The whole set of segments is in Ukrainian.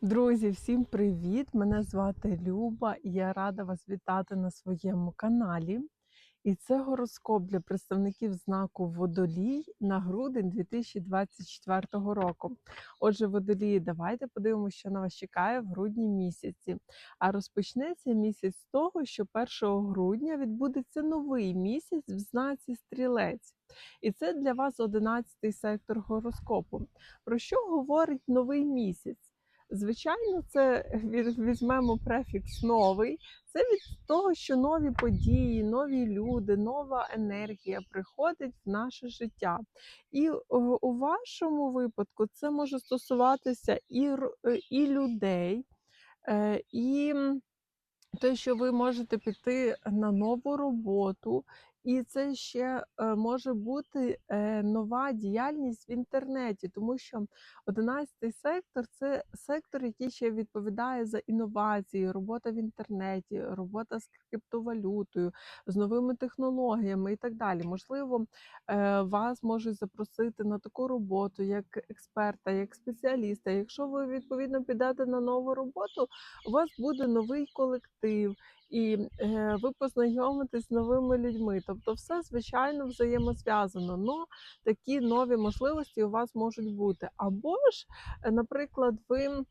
Друзі, всім привіт! Мене звати Люба і я рада вас вітати на своєму каналі. І це гороскоп для представників знаку Водолій на грудень 2024 року. Отже, водолії, давайте подивимося, що на вас чекає в грудні місяці. А розпочнеться місяць з того, що 1 грудня відбудеться новий місяць в знаці Стрілець. І це для вас 11-й сектор гороскопу. Про що говорить новий місяць? Звичайно, це візьмемо префікс новий. Це від того, що нові події, нові люди, нова енергія приходить в наше життя. І у вашому випадку це може стосуватися і, е, і людей, е, і те, що ви можете піти на нову роботу, і це ще е, може бути е, нова діяльність в інтернеті, тому що 11 сектор це сектор, який ще відповідає за інновації, робота в інтернеті, робота з криптовалютою, з новими технологіями і так далі. Можливо, е, вас можуть запросити на таку роботу як експерта, як спеціаліста. Якщо ви відповідно підете на нову роботу, у вас буде новий колектив, і е, ви познайомитесь з новими людьми. Тобто, все звичайно взаємозв'язано. але такі нові можливості у вас можуть бути. Або ж, е, наприклад, ви.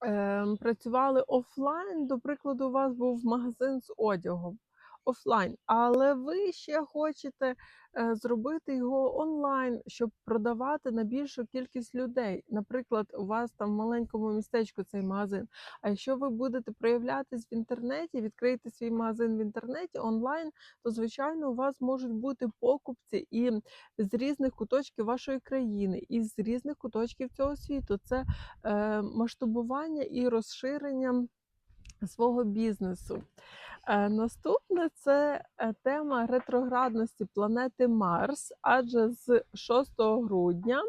Ем, працювали офлайн, до прикладу, у вас був магазин з одягом офлайн, але ви ще хочете е, зробити його онлайн, щоб продавати на більшу кількість людей. Наприклад, у вас там в маленькому містечку цей магазин. А якщо ви будете проявлятись в інтернеті, відкриєте свій магазин в інтернеті онлайн, то звичайно у вас можуть бути покупці і з різних куточків вашої країни, і з різних куточків цього світу. Це е, масштабування і розширення свого бізнесу. Е, Наступне це е, тема ретроградності планети Марс, адже з 6 грудня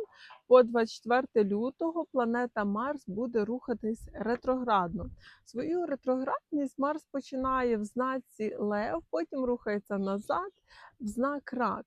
по 24 лютого планета Марс буде рухатись ретроградно. Свою ретроградність Марс починає в знаці Лев, потім рухається назад в знак Рак.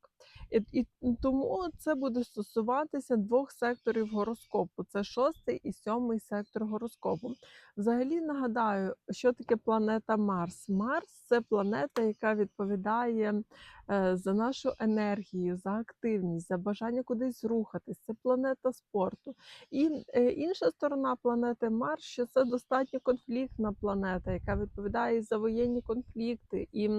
І, і тому це буде стосуватися двох секторів гороскопу: це шостий і сьомий сектор гороскопу. Взагалі нагадаю, що таке планета Марс. Марс це планета, яка відповідає е, за нашу енергію, за активність, за бажання кудись рухатись. Це планета спорту. І е, інша сторона планети Марс, що це достатньо конфліктна планета, яка відповідає за воєнні конфлікти. і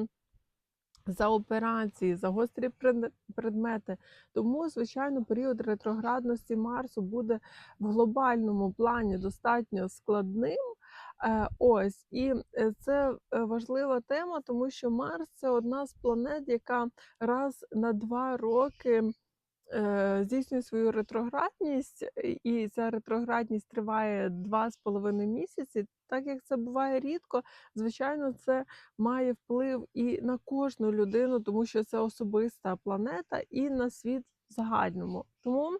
за операції, за гострі пред- предмети. Тому, звичайно, період ретроградності Марсу буде в глобальному плані достатньо складним. Е, Ось і е, це е, важлива тема, тому що Марс це одна з планет, яка раз на два роки здійснює свою ретроградність, і- ця ретроградність триває два з половиною місяці. Так як це буває рідко, звичайно, це має вплив і на кожну людину, тому що це особиста планета, і на світ в загальному. Тому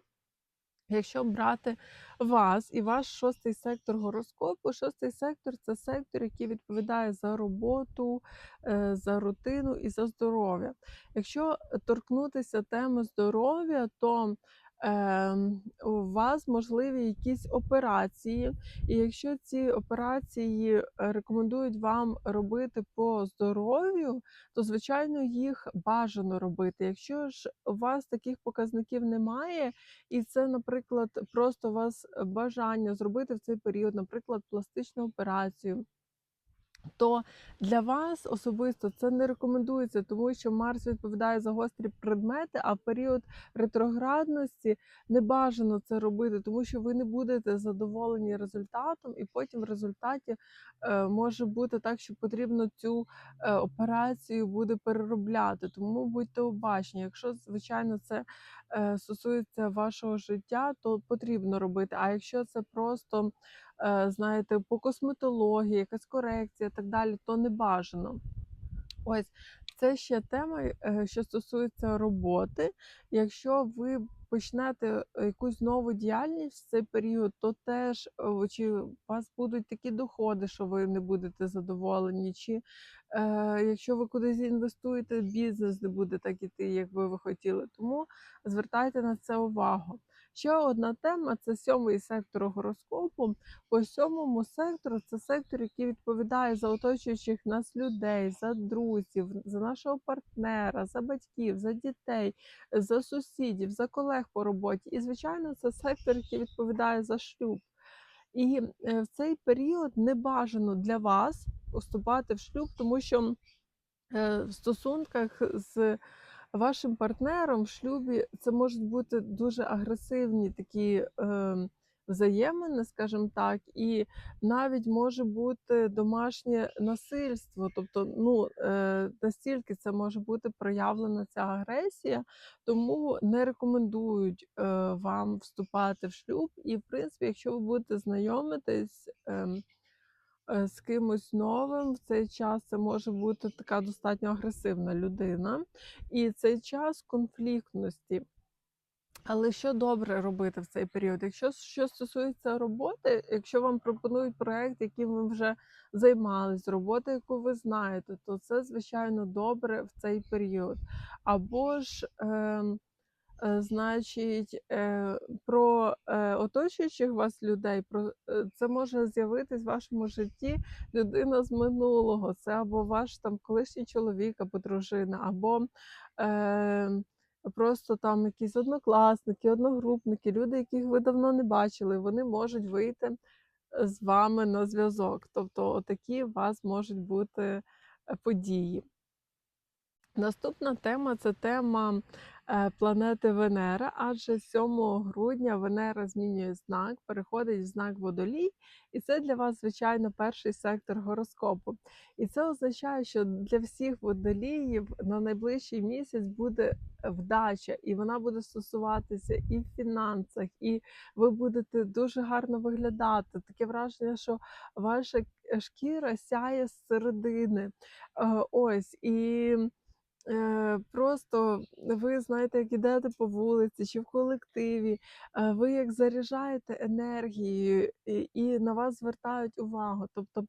Якщо брати вас і ваш шостий сектор гороскопу, шостий сектор це сектор, який відповідає за роботу, е, за рутину і за здоров'я. Якщо торкнутися теми здоров'я, то у вас можливі якісь операції, і якщо ці операції е, рекомендують вам робити по здоров'ю, то звичайно їх бажано робити. Якщо ж у вас таких показників немає, і це, наприклад, просто у вас бажання зробити в цей період, наприклад, пластичну операцію. То для вас особисто це не рекомендується, тому що Марс відповідає за гострі предмети, а в період ретроградності не бажано це робити, тому що ви не будете задоволені результатом, і потім в результаті е, може бути так, що потрібно цю е, операцію буде переробляти. Тому будьте обачні. Якщо звичайно це е, стосується вашого життя, то потрібно робити. А якщо це просто знаєте, по косметології, якась корекція, і так далі, то не бажано. Ось це ще тема, е, що стосується роботи. Якщо ви почнете якусь нову діяльність в цей період, то теж е, чи у вас будуть такі доходи, що ви не будете задоволені, чи е, якщо ви кудись інвестуєте, бізнес не буде так іти, як би ви хотіли. Тому звертайте на це увагу. Ще одна тема це сьомий сектор гороскопу. По сьомому сектору це сектор, який відповідає за оточуючих нас людей, за друзів, за нашого партнера, за батьків, за дітей, за сусідів, за колег по роботі. І, звичайно, це сектор, який відповідає за шлюб. І е, в цей період не бажано для вас вступати в шлюб, тому що е, в стосунках з вашим партнером в шлюбі це можуть бути дуже агресивні такі е, взаємини, скажімо так, і навіть може бути домашнє насильство. Тобто, ну е, настільки це може бути проявлена ця агресія, тому не рекомендують е, вам вступати в шлюб. І, в принципі, якщо ви будете знайомитись. е, з кимось новим в цей час це може бути така достатньо агресивна людина, і цей час конфліктності. Але що добре робити в цей період? Якщо що стосується роботи, якщо вам пропонують проект, яким ви вже займались, робота, яку ви знаєте, то це звичайно добре в цей період. Або ж Е, значить, е, про е, оточуючих вас людей, про це може з'явитись в вашому житті людина з минулого. Це або ваш там колишній чоловік, або дружина, або е, просто там якісь однокласники, одногрупники, люди, яких ви давно не бачили, вони можуть вийти з вами на зв'язок. Тобто, такі у вас можуть бути події. Наступна тема це тема е, планети Венера, адже 7 грудня Венера змінює знак, переходить в знак водолій, і це для вас, звичайно, перший сектор гороскопу. І це означає, що для всіх водоліїв на найближчий місяць буде вдача, і вона буде стосуватися і в фінансах, і ви будете дуже гарно виглядати. Таке враження, що ваша шкіра сяє з середини. Е, ось і. Е, просто ви знаєте, як ідете по вулиці чи в колективі, е, ви як заряджаєте енергією і, на вас звертають увагу. Тобто,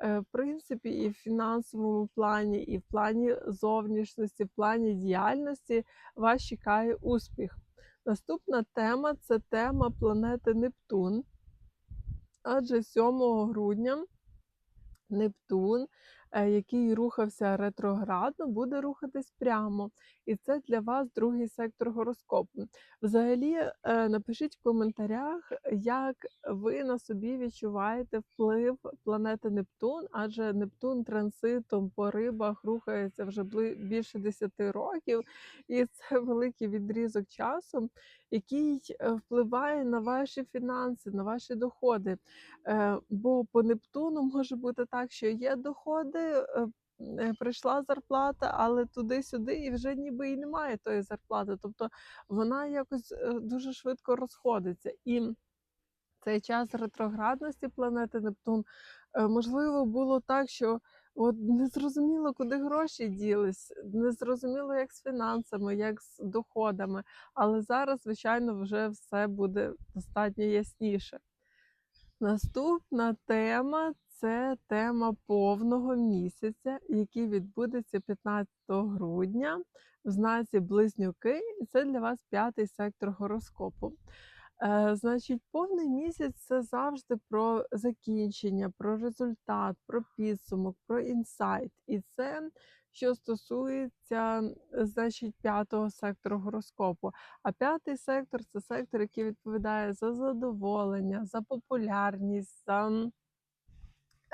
е, в принципі, і в фінансовому плані, і в плані зовнішності, в плані діяльності вас чекає успіх. Наступна тема це тема планети Нептун. Адже 7 грудня Нептун який рухався ретроградно, буде рухатись прямо. І це для вас другий сектор гороскопу. Взагалі, е, напишіть в коментарях, як ви на собі відчуваєте вплив планети Нептун, адже Нептун транзитом по рибах рухається вже більше 10 років, і це великий відрізок часу, який е, впливає на ваші фінанси, на ваші доходи. Бо по Нептуну може бути так, що є доходи. Е, е, прийшла зарплата, але туди-сюди, і вже ніби і немає тої зарплати. Тобто вона якось е, дуже швидко розходиться. І цей час ретроградності планети Нептун можливо було так, що от не зрозуміло, куди гроші ділись, не зрозуміло, як з фінансами, як з доходами. Але зараз, звичайно, вже все буде достатньо ясніше. Наступна тема це тема повного місяця, який відбудеться 15 грудня в знаці Близнюки, це для вас п'ятий сектор гороскопу. Е, Значить, повний місяць це завжди про закінчення, про результат, про підсумок, про інсайт. І це що стосується значить, п'ятого сектору гороскопу. А п'ятий сектор це сектор, який відповідає за задоволення, за популярність. за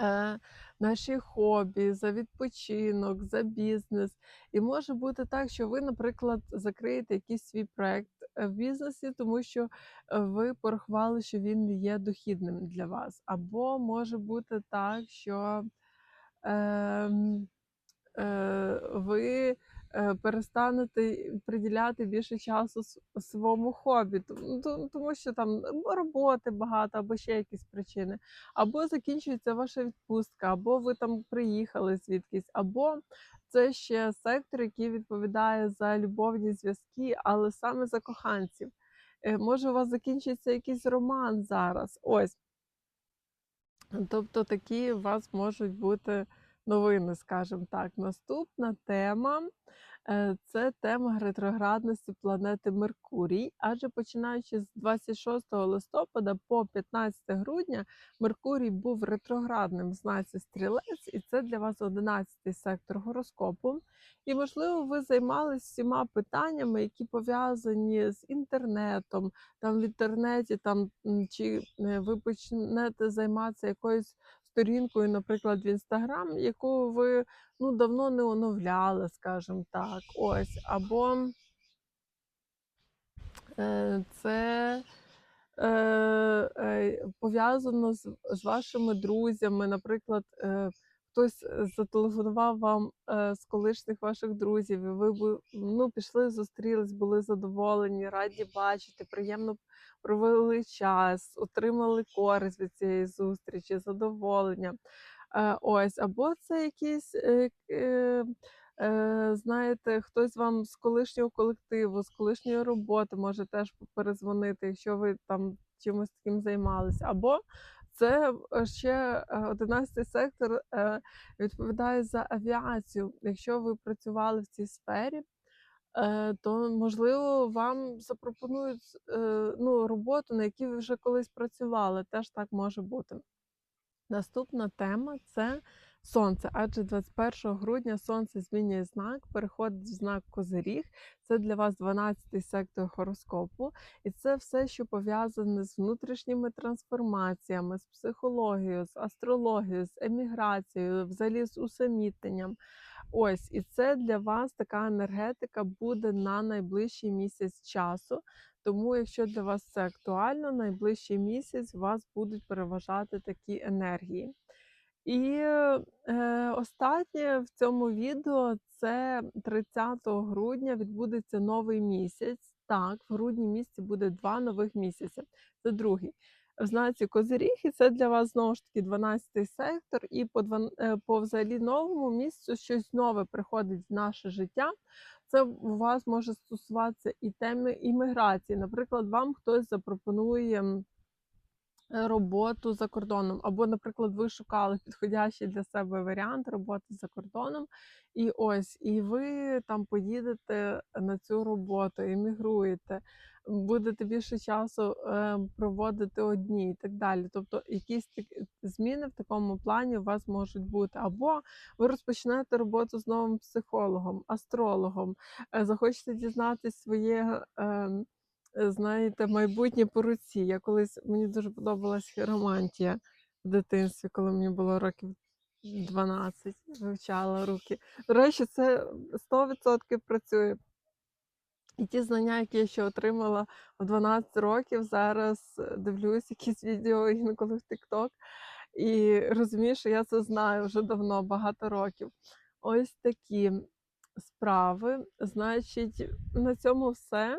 е, наші хобі, за відпочинок, за бізнес. І може бути так, що ви, наприклад, закриєте якийсь свій проект е, в бізнесі, тому що е, ви порахували, що він є дохідним для вас. Або може бути так, що е, е, ви перестанете приділяти більше часу своєму хобі, тому що там роботи багато, або ще якісь причини, або закінчується ваша відпустка, або ви там приїхали звідкись, або це ще сектор, який відповідає за любовні зв'язки, але саме за коханців. Е, може, у вас закінчиться якийсь роман зараз. Ось. Тобто такі у вас можуть бути новини, скажімо так. Наступна тема е, це тема ретроградності планети Меркурій. Адже починаючи з 26 листопада по 15 грудня Меркурій був ретроградним в знаці стрілець, і це для вас 11-й сектор гороскопу. І, можливо, ви займалися всіма питаннями, які пов'язані з інтернетом. Там в інтернеті, там чи е, ви почнете займатися якоюсь сторінкою, наприклад, в інстаграм, яку ви ну, давно не оновляли, скажімо так. Ось. Або е, це е, е, пов'язано з, вашими друзями. Наприклад, хтось зателефонував вам е, з колишніх ваших друзів, і ви ну, пішли, зустрілись, були задоволені, раді бачити, приємно провели час, отримали користь від цієї зустрічі, задоволення. Е, ось, або це якісь. Е, е, Е, знаєте, хтось вам з колишнього колективу, з колишньої роботи може теж перезвонити, якщо ви там чимось таким займалися. Або це е, ще е, 11 сектор е, відповідає за авіацію. Якщо ви працювали в цій сфері, е, то можливо вам запропонують е, ну, роботу, на якій ви вже колись працювали. Теж так може бути. Наступна тема це сонце, адже 21 грудня сонце змінює знак, переходить в знак Козиріг. Це для вас 12-й сектор гороскопу, і це все, що пов'язане з внутрішніми трансформаціями, з психологією, з астрологією, з еміграцією, взагалі з усамітненням. Ось, і це для вас така енергетика буде на найближчий місяць часу. Тому, якщо для вас це актуально, найближчий місяць у вас будуть переважати такі енергії. І е, останнє в цьому відео це 30 грудня відбудеться новий місяць. Так, в грудні місяці буде два нових місяці. Це другий. В знаці Козиріг, і це для вас знову ж таки 12 сектор, і по, е, по взагалі новому місцю щось нове приходить в наше життя. Це у вас може стосуватися і теми імміграції. Наприклад, вам хтось запропонує роботу за кордоном, або, наприклад, ви шукали підходящий для себе варіант роботи за кордоном, і ось, і ви там поїдете на цю роботу, іммігруєте, будете більше часу е, проводити одні і так далі. Тобто, якісь такі зміни в такому плані у вас можуть бути. Або ви розпочнете роботу з новим психологом, астрологом, е, захочете дізнатись своє. Е, знаєте, майбутнє по руці. Я колись мені дуже подобалась хіромантія в дитинстві, коли мені було років 12, вивчала руки. До речі, це 100% працює. І ті знання, які я ще отримала в 12 років, зараз е, дивлюсь якісь відео інколи в TikTok і розумію, що я це знаю вже давно, багато років. Ось такі справи. Значить, на цьому все.